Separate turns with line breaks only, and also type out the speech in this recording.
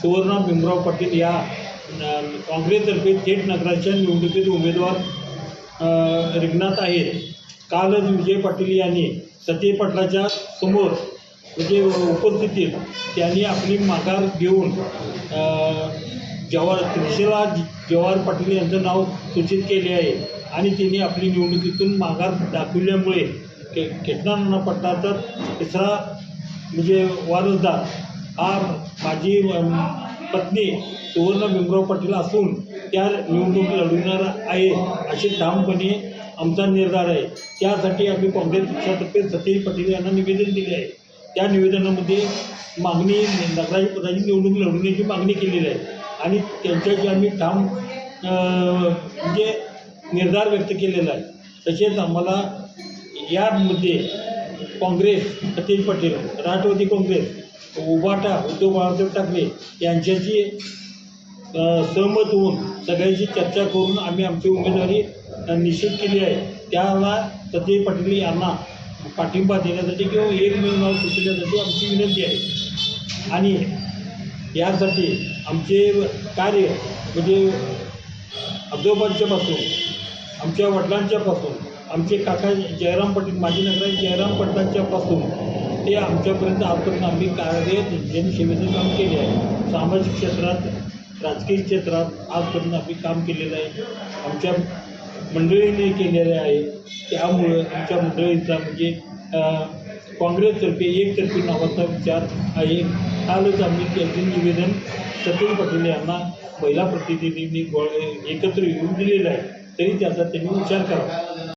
सुवर्णा भीमराव पाटील या काँग्रेसतर्फे थेट नगराच्या निवडणुकीत उमेदवार रिंगणात आहेत. कालच विजय पाटील यांनी सतीश पाटलाच्या समोर म्हणजे उपस्थितीत त्यांनी आपली माघार घेऊन जवाहर त्रिशला जवाहर पाटील यांचं नाव सूचित केले आहे. आणि त्यांनी आपली निवडणुकीतून माघार दाखविल्यामुळे के केतनाना पट्टाचा तिसरा म्हणजे वारसदार हा माझी पत्नी सुवर्ण भीमराव पाटील असून त्या निवडणूक लढविणार आहे असे ठामपणे आमचा निर्धार आहे. त्यासाठी आम्ही काँग्रेस पक्षातर्फे सतीश पाटील यांना निवेदन दिले आहे. त्या निवेदनामध्ये मागणी नगराची पदाची निवडणूक लढवण्याची मागणी केलेली आहे आणि त्यांच्याशी आम्ही ठाम म्हणजे निर्धार व्यक्त केलेला आहे. तसेच आम्हाला यामध्ये काँग्रेस सतीश पाटील राष्ट्रवादी काँग्रेस उभाटा उद्धव बाळासाहेब ठाकरे यांच्याशी सहमत होऊन सगळ्यांशी चर्चा करून आम्ही आमची उमेदवारी निश्चित केली आहे. त्याला सतीश पाटील यांना पाठिंबा देण्यासाठी किंवा एकमेव नाव सुचवण्यासाठी आमची विनंती आहे. आणि यासाठी आमचे कार्य म्हणजे आजोबांच्यापासून आमच्या वडिलांच्यापासून आमचे काका जयराम पाटील माजी नगरात जयराम पाटलांच्यापासून ते आमच्यापर्यंत आजपर्यंत आम्ही कार्यरत जनसेवेचं काम केले आहे. सामाजिक क्षेत्रात राजकीय क्षेत्रात आजपर्यंत आम्ही काम केलेलं आहे. आमच्या मंडळीने केलेले आहे. त्यामुळं आमच्या मंडळीचा म्हणजे काँग्रेसतर्फे एकतर्फी नावाचा विचार आहे. कालच आम्ही केलेलं निवेदन सतीश पाटील यांना महिला प्रतिनिधींनी गोळ एकत्र येऊन दिलेलं आहे. तरी त्याचा त्यांनी विचार करावा.